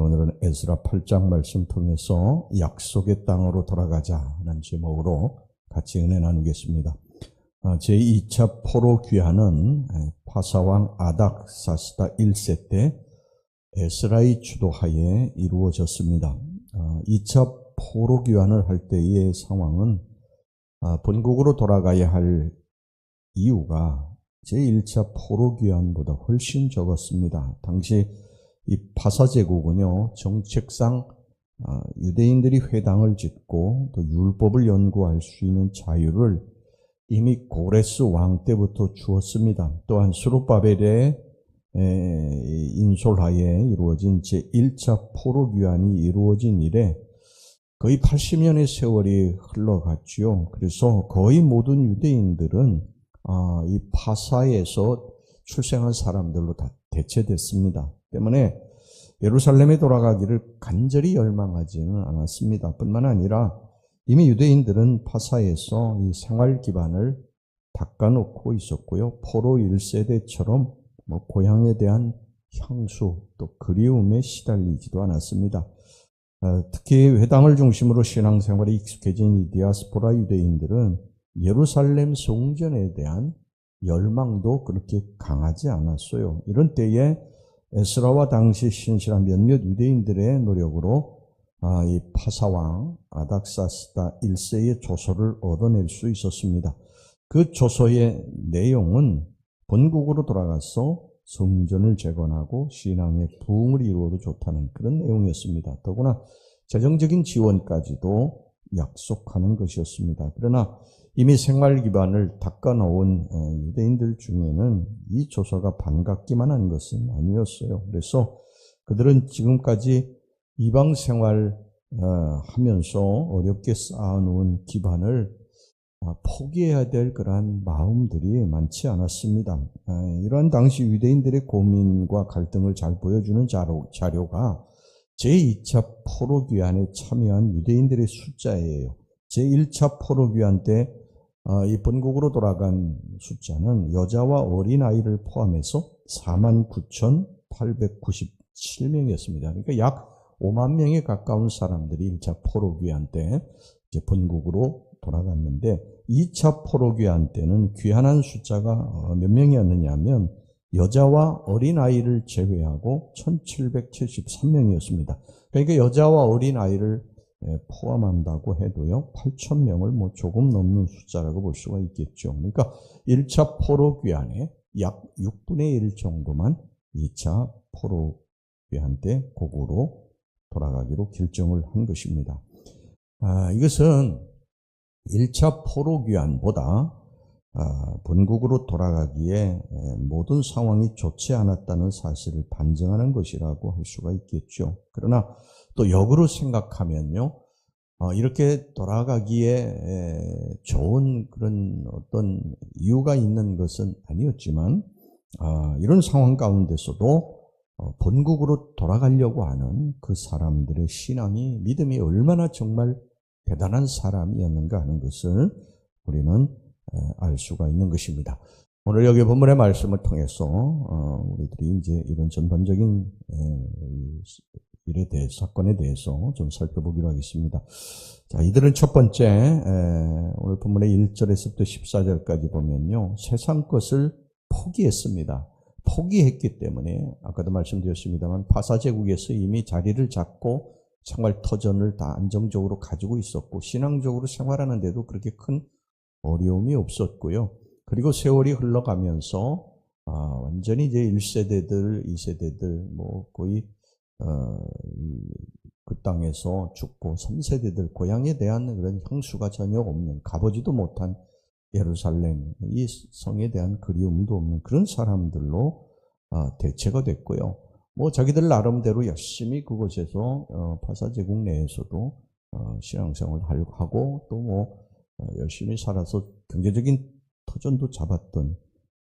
오늘은 에스라 8장 말씀 통해서 약속의 땅으로 돌아가자는 제목으로 같이 은혜 나누겠습니다. 어, 제2차 포로 귀환은 파사왕 아닥사스다 1세 때 에스라의 주도하에 이루어졌습니다. 2차 어, 포로 귀환을 할 때의 상황은 어, 본국으로 돌아가야 할 이유가 제1차 포로 귀환보다 훨씬 적었습니다. 당시 이 파사 제국은요 정책상 유대인들이 회당을 짓고 또 율법을 연구할 수 있는 자유를 이미 고레스 왕 때부터 주었습니다. 또한 수르바벨의 인솔하에 이루어진 제1차 포로 귀환이 이루어진 이래 거의 80년의 세월이 흘러갔지요. 그래서 거의 모든 유대인들은 아, 이 파사에서 출생한 사람들로 다 대체됐습니다. 때문에 예루살렘에 돌아가기를 간절히 열망하지는 않았습니다. 뿐만 아니라 이미 유대인들은 파사에서 이 생활 기반을 닦아놓고 있었고요. 포로 1세대처럼 뭐 고향에 대한 향수 또 그리움에 시달리지도 않았습니다. 어, 특히 회당을 중심으로 신앙생활에 익숙해진 이 디아스포라 유대인들은 예루살렘 성전에 대한 열망도 그렇게 강하지 않았어요. 이런 때에 에스라와 당시 신실한 몇몇 유대인들의 노력으로 아, 이 파사왕 아닥사스다 1세의 조서를 얻어낼 수 있었습니다. 그 조서의 내용은 본국으로 돌아가서 성전을 재건하고 신앙의 부흥을 이루어도 좋다는 그런 내용이었습니다. 더구나 재정적인 지원까지도 약속하는 것이었습니다. 그러나 이미 생활 기반을 닦아놓은 어, 유대인들 중에는 이 조서가 반갑기만 한 것은 아니었어요. 그래서 그들은 지금까지 이방 생활 어, 하면서 어렵게 쌓아놓은 기반을 어, 포기해야 될 그러한 마음들이 많지 않았습니다. 어, 이러한 당시 유대인들의 고민과 갈등을 잘 보여주는 자료, 자료 가 제2차 포로귀환에 참여한 유대인들의 숫자예요. 제1차 포로귀환 때 이 본국으로 돌아간 숫자는 여자와 어린아이를 포함해서 49,897명이었습니다. 그러니까 약 5만 명에 가까운 사람들이 1차 포로귀환 때 본국으로 돌아갔는데 2차 포로귀환 때는 귀환한 숫자가 어, 몇 명이었느냐 하면 여자와 어린아이를 제외하고 1773명이었습니다. 그러니까 여자와 어린아이를 예, 포함한다고 해도요, 8천 명을 뭐 조금 넘는 숫자라고 볼 수가 있겠죠. 그러니까 1차 포로 귀환에 약 6분의 1 정도만 2차 포로 귀환 때 고구로 돌아가기로 결정을 한 것입니다. 아, 이것은 1차 포로 귀환보다 아, 본국으로 돌아가기에 모든 상황이 좋지 않았다는 사실을 반증하는 것이라고 할 수가 있겠죠. 그러나 또 역으로 생각하면요, 어, 이렇게 돌아가기에 좋은 그런 어떤 이유가 있는 것은 아니었지만, 아, 이런 상황 가운데서도 어, 본국으로 돌아가려고 하는 그 사람들의 신앙이 믿음이 얼마나 정말 대단한 사람이었는가 하는 것을 우리는 알 수가 있는 것입니다. 오늘 여기 본문의 말씀을 통해서 어, 우리들이 이제 이런 전반적인 일에 대해서 사건에 대해서 좀 살펴보기로 하겠습니다. 자, 이들은 첫 번째 오늘 본문의 1절에서부터 14절까지 보면요. 세상 것을 포기했습니다. 포기했기 때문에 아까도 말씀드렸습니다만 파사 제국에서 이미 자리를 잡고 생활 터전을 다 안정적으로 가지고 있었고 신앙적으로 생활하는데도 그렇게 큰 어려움이 없었고요. 그리고 세월이 흘러가면서 아, 완전히 이제 1세대들, 2세대들 뭐 거의 어, 그 땅에서 죽고 3세대들 고향에 대한 그런 향수가 전혀 없는 가보지도 못한 예루살렘 이 성에 대한 그리움도 없는 그런 사람들로 어, 대체가 됐고요. 뭐 자기들 나름대로 열심히 그곳에서 어, 파사 제국 내에서도 어, 신앙생활을 하고 또뭐 어, 열심히 살아서 경제적인 터전도 잡았던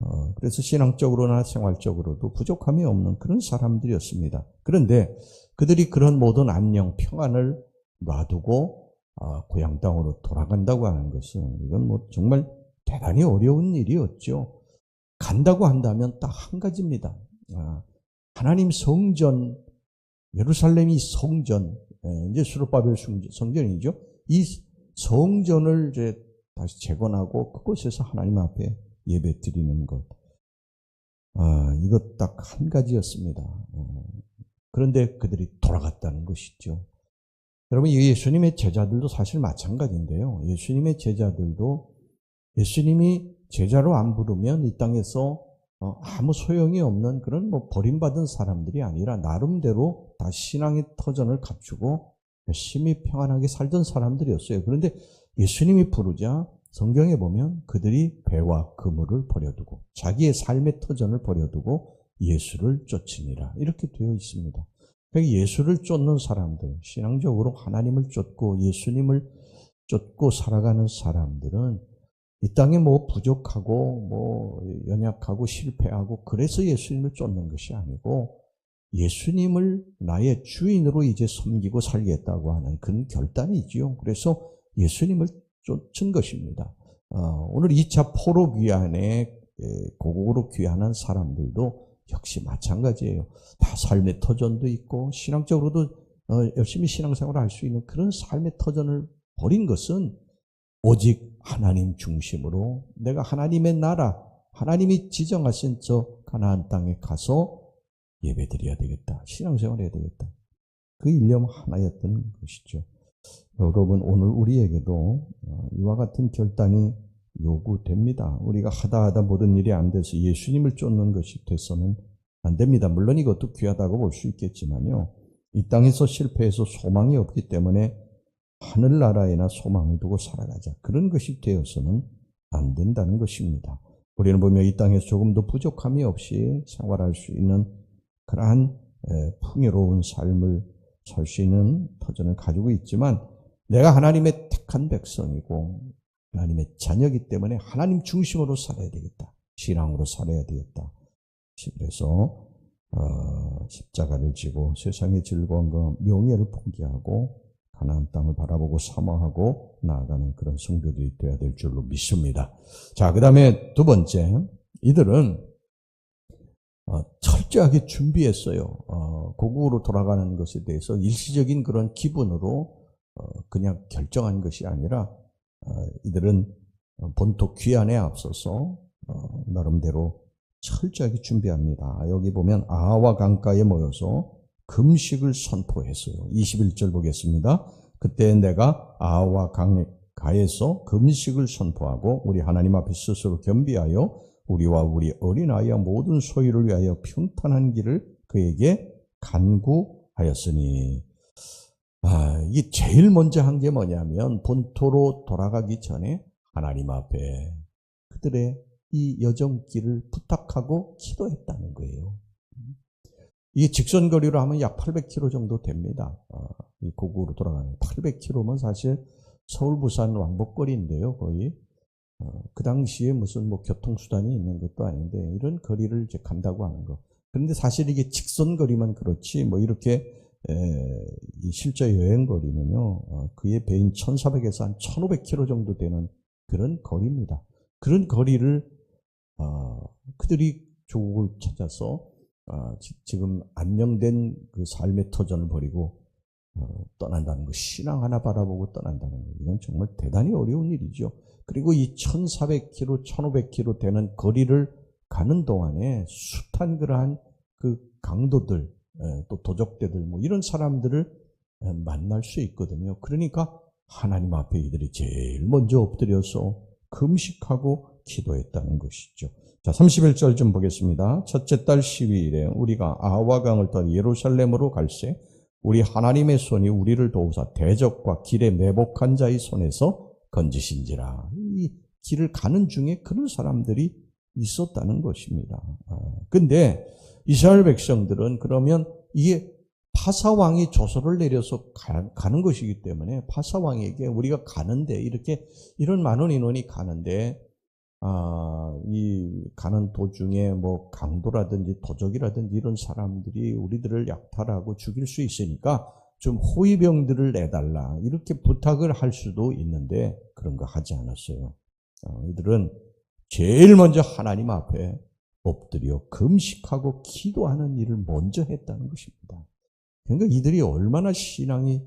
어, 그래서 신앙적으로나 생활적으로도 부족함이 없는 그런 사람들이었습니다. 그런데 그들이 그런 모든 안녕, 평안을 놔두고 아, 고향 땅으로 돌아간다고 하는 것은 이건 뭐 정말 대단히 어려운 일이었죠. 간다고 한다면 딱 한 가지입니다. 아, 하나님 성전 예루살렘이 성전, 예, 이제 수르바벨 숭- 성전이죠. 이 성전을 이제 다시 재건하고 그곳에서 하나님 앞에 예배 드리는 것. 아, 이것 딱 한 가지였습니다. 어, 그런데 그들이 돌아갔다는 것이죠. 여러분, 이 예수님의 제자들도 사실 마찬가지인데요. 예수님의 제자들도 예수님이 제자로 안 부르면 이 땅에서 어, 아무 소용이 없는 그런 뭐 버림받은 사람들이 아니라 나름대로 다 신앙의 터전을 갖추고 열 심히 평안하게 살던 사람들이었어요. 그런데 예수님이 부르자 성경에 보면 그들이 배와 그물을 버려두고 자기의 삶의 터전을 버려두고 예수를 쫓으니라 이렇게 되어 있습니다. 그러니까 예수를 쫓는 사람들, 신앙적으로 하나님을 쫓고 예수님을 쫓고 살아가는 사람들은 이 땅에 뭐 부족하고 뭐 연약하고 실패하고 그래서 예수님을 쫓는 것이 아니고 예수님을 나의 주인으로 이제 섬기고 살겠다고 하는 그런 결단이지요. 그래서 예수님을 쫓은 것입니다. 어, 오늘 2차 포로 귀환에 고국으로 귀환한 사람들도 역시 마찬가지예요. 다 삶의 터전도 있고 신앙적으로도 어, 열심히 신앙생활을 할 수 있는 그런 삶의 터전을 버린 것은 오직 하나님 중심으로 내가 하나님의 나라, 하나님이 지정하신 저 가나안 땅에 가서 예배 드려야 되겠다. 신앙생활 해야 되겠다. 그 일념 하나였던 것이죠. 여러분 오늘 우리에게도 어, 이와 같은 결단이 요구됩니다. 우리가 하다 하다 모든 일이 안 돼서 예수님을 쫓는 것이 돼서는 안 됩니다. 물론 이것도 귀하다고 볼 수 있겠지만요. 이 땅에서 실패해서 소망이 없기 때문에 하늘나라에나 소망을 두고 살아가자. 그런 것이 되어서는 안 된다는 것입니다. 우리는 보면 이 땅에서 조금 더 부족함이 없이 생활할 수 있는 그러한 풍요로운 삶을 살 수 있는 터전을 가지고 있지만 내가 하나님의 택한 백성이고 하나님의 자녀이기 때문에 하나님 중심으로 살아야 되겠다. 신앙으로 살아야 되겠다. 그래서 어, 십자가를 지고 세상의 즐거움과 명예를 포기하고 가나안 땅을 바라보고 사모하고 나아가는 그런 성도들이 되어야 될 줄로 믿습니다. 자, 그 다음에 두 번째, 이들은 어, 철저하게 준비했어요. 어, 고국으로 돌아가는 것에 대해서 일시적인 그런 기분으로 어, 그냥 결정한 것이 아니라 어, 이들은 본토 귀환에 앞서서 어, 나름대로 철저하게 준비합니다. 여기 보면 아와 강가에 모여서 금식을 선포했어요. 21절 보겠습니다. 그때 내가 아와 강가에서 금식을 선포하고 우리 하나님 앞에 스스로 겸비하여 우리와 우리 어린아이와 모든 소유를 위하여 평탄한 길을 그에게 간구하였으니 아, 이게 제일 먼저 한 게 뭐냐면 본토로 돌아가기 전에 하나님 앞에 그들의 이 여정길을 부탁하고 기도했다는 거예요. 이게 직선 거리로 하면 약 800km 정도 됩니다. 어, 이 고국으로 돌아가는 800km면 사실 서울 부산 왕복거리인데요, 거의. 어, 그 당시에 무슨 뭐 교통수단이 있는 것도 아닌데 이런 거리를 이제 간다고 하는 거. 그런데 사실 이게 직선 거리만 그렇지 뭐 이렇게 에, 이 실제 여행 거리는요 어, 그의 배인 1,400에서 한 1,500km 정도 되는 그런 거리입니다. 그런 거리를 어, 그들이 조국을 찾아서 어, 지, 금 안녕된 그 삶의 터전을 버리고 어, 떠난다는 것, 신앙 하나 바라보고 떠난다는 것, 이건 정말 대단히 어려운 일이죠. 그리고 이 1,400km, 1,500km 되는 거리를 가는 동안에 숱한 그러한 그 강도들, 예, 또 도적대들, 뭐 이런 사람들을 예, 만날 수 있거든요. 그러니까 하나님 앞에 이들이 제일 먼저 엎드려서 금식하고 기도했다는 것이죠. 자, 31절 좀 보겠습니다. 첫째 달 12일에 우리가 아와강을 떠 예루살렘으로 갈새 우리 하나님의 손이 우리를 도우사 대적과 길에 매복한 자의 손에서 건지신지라. 이 길을 가는 중에 그런 사람들이 있었다는 것입니다. 아, 근데 이스라엘 백성들은 그러면 이게 파사왕이 조서를 내려서 가, 는 것이기 때문에 파사왕에게 우리가 가는데 이렇게 이런 많은 인원이 가는데 아, 이 가는 도중에 뭐 강도라든지 도적이라든지 이런 사람들이 우리들을 약탈하고 죽일 수 있으니까 좀 호위병들을 내달라 이렇게 부탁을 할 수도 있는데 그런 거 하지 않았어요. 어, 이들은 제일 먼저 하나님 앞에 엎드려 금식하고 기도하는 일을 먼저 했다는 것입니다. 그러니까 이들이 얼마나 신앙이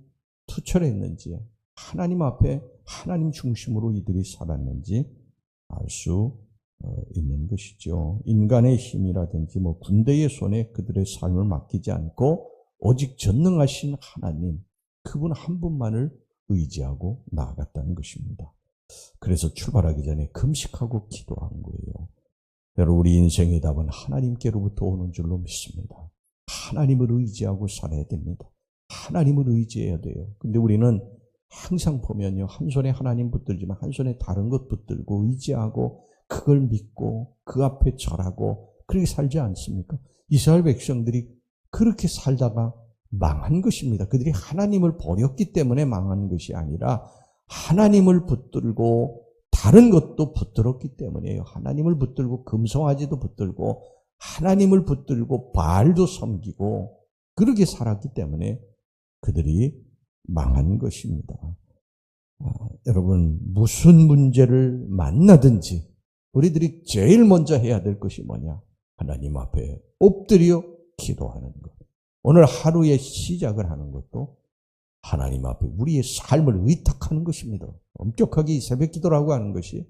투철했는지 하나님 앞에 하나님 중심으로 이들이 살았는지 알 수 있는 것이죠. 인간의 힘이라든지 뭐 군대의 손에 그들의 삶을 맡기지 않고 오직 전능하신 하나님 그분 한 분만을 의지하고 나아갔다는 것입니다. 그래서 출발하기 전에 금식하고 기도한 거예요. 여러분 우리 인생의 답은 하나님께로부터 오는 줄로 믿습니다. 하나님을 의지하고 살아야 됩니다. 하나님을 의지해야 돼요. 근데 우리는 항상 보면요. 한 손에 하나님 붙들지만 한 손에 다른 것 붙들고 의지하고 그걸 믿고 그 앞에 절하고 그렇게 살지 않습니까? 이스라엘 백성들이 그렇게 살다가 망한 것입니다. 그들이 하나님을 버렸기 때문에 망한 것이 아니라 하나님을 붙들고 다른 것도 붙들었기 때문이에요. 하나님을 붙들고 금송아지도 붙들고 하나님을 붙들고 바알도 섬기고 그렇게 살았기 때문에 그들이 망한 것입니다. 아, 여러분 무슨 문제를 만나든지 우리들이 제일 먼저 해야 될 것이 뭐냐? 하나님 앞에 엎드려 기도하는 것. 오늘 하루의 시작을 하는 것도 하나님 앞에 우리의 삶을 의탁하는 것입니다. 엄격하게 새벽 기도라고 하는 것이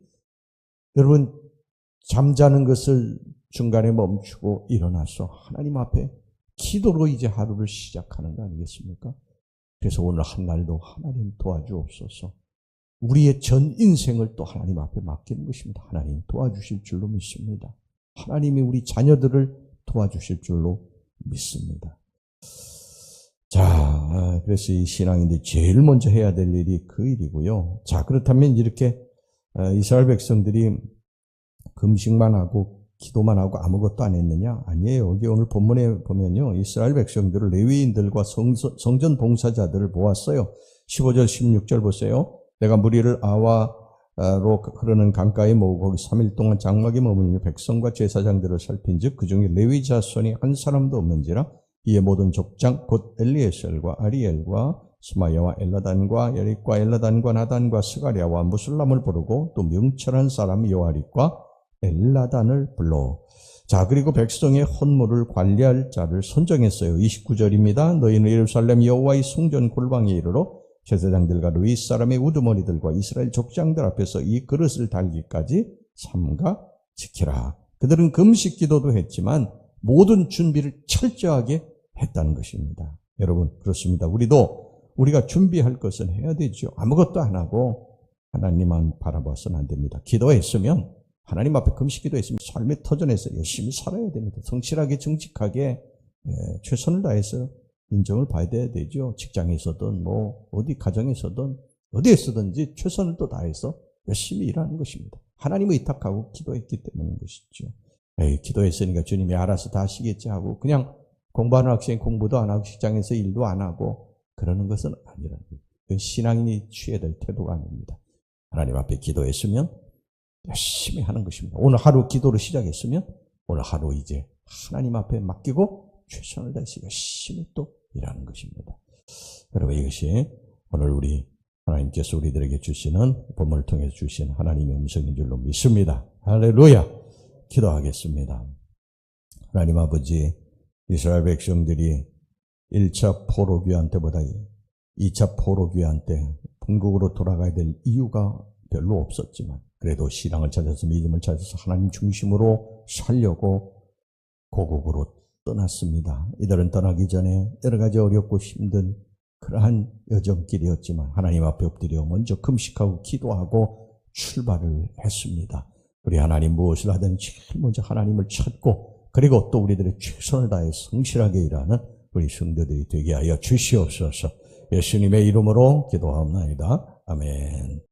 여러분 잠자는 것을 중간에 멈추고 일어나서 하나님 앞에 기도로 이제 하루를 시작하는 거 아니겠습니까? 그래서 오늘 한날도 하나님 도와주옵소서. 우리의 전 인생을 또 하나님 앞에 맡기는 것입니다. 하나님 도와주실 줄로 믿습니다. 하나님이 우리 자녀들을 도와주실 줄로 믿습니다. 자, 그래서 이 신앙인들이 제일 먼저 해야 될 일이 그 일이고요. 자, 그렇다면 이렇게 어, 이스라엘 백성들이 금식만 하고 기도만 하고 아무것도 안 했느냐? 아니에요. 여기 오늘 본문에 보면요. 이스라엘 백성들을 레위인들과 성 전 봉사자들을 모았어요. 15절, 16절 보세요. 내가 무리를 아와로 흐르는 강가에 모으고 거기 3일 동안 장막에 머물며 백성과 제사장들을 살핀 즉 그중에 레위 자손이 한 사람도 없는지라 이에 모든 족장 곧 엘리에셀과 아리엘과 스마야와 엘라단과 여릭과 엘라단과 나단과 스가랴와 무슬람을 부르고 또 명철한 사람 요아릭과 엘라단을 불러 자 그리고 백성의 헌물을 관리할 자를 선정했어요. 29절입니다. 너희는 예루살렘 여호와의 성전 골방에 이르러 제사장들과 루이 사람의 우두머리들과 이스라엘 족장들 앞에서 이 그릇을 달기까지 삼가 지키라. 그들은 금식 기도도 했지만 모든 준비를 철저하게 했다는 것입니다. 여러분 그렇습니다. 우리도 우리가 준비할 것은 해야 되죠. 아무것도 안 하고 하나님만 바라봐서는 안 됩니다. 기도했으면 하나님 앞에 금식 기도 했으면 삶의 터전에서 열심히 살아야 됩니다. 성실하게 정직하게 예, 최선을 다해서 인정을 받아야 되죠. 직장에서든 뭐 어디 가정에서든 어디에서든지 최선을 또 다해서 열심히 일하는 것입니다. 하나님을 의탁하고 기도했기 때문인 것이죠. 에이, 기도했으니까 주님이 알아서 다 하시겠지 하고 그냥 공부하는 학생 공부도 안 하고 직장에서 일도 안 하고 그러는 것은 아니라는 신앙인이 취해야 될 태도가 아닙니다. 하나님 앞에 기도했으면 열심히 하는 것입니다. 오늘 하루 기도를 시작했으면 오늘 하루 이제 하나님 앞에 맡기고 최선을 다해서 열심히 또 일하는 것입니다. 여러분 이것이 오늘 우리 하나님께서 우리들에게 주시는 본문을 통해서 주신 하나님의 음성인 줄로 믿습니다. 할렐루야! 기도하겠습니다. 하나님 아버지 이스라엘 백성들이 1차 포로 귀환 때보다 2차 포로 귀환 때 본국으로 돌아가야 될 이유가 별로 없었지만 그래도 신앙을 찾아서 믿음을 찾아서 하나님 중심으로 살려고 고국으로 떠났습니다. 이들은 떠나기 전에 여러 가지 어렵고 힘든 그러한 여정길이었지만 하나님 앞에 엎드려 먼저 금식하고 기도하고 출발을 했습니다. 우리 하나님 무엇을 하든 제일 먼저 하나님을 찾고 그리고 또 우리들의 최선을 다해 성실하게 일하는 우리 성도들이 되게 하여 주시옵소서. 예수님의 이름으로 기도하옵나이다. 아멘.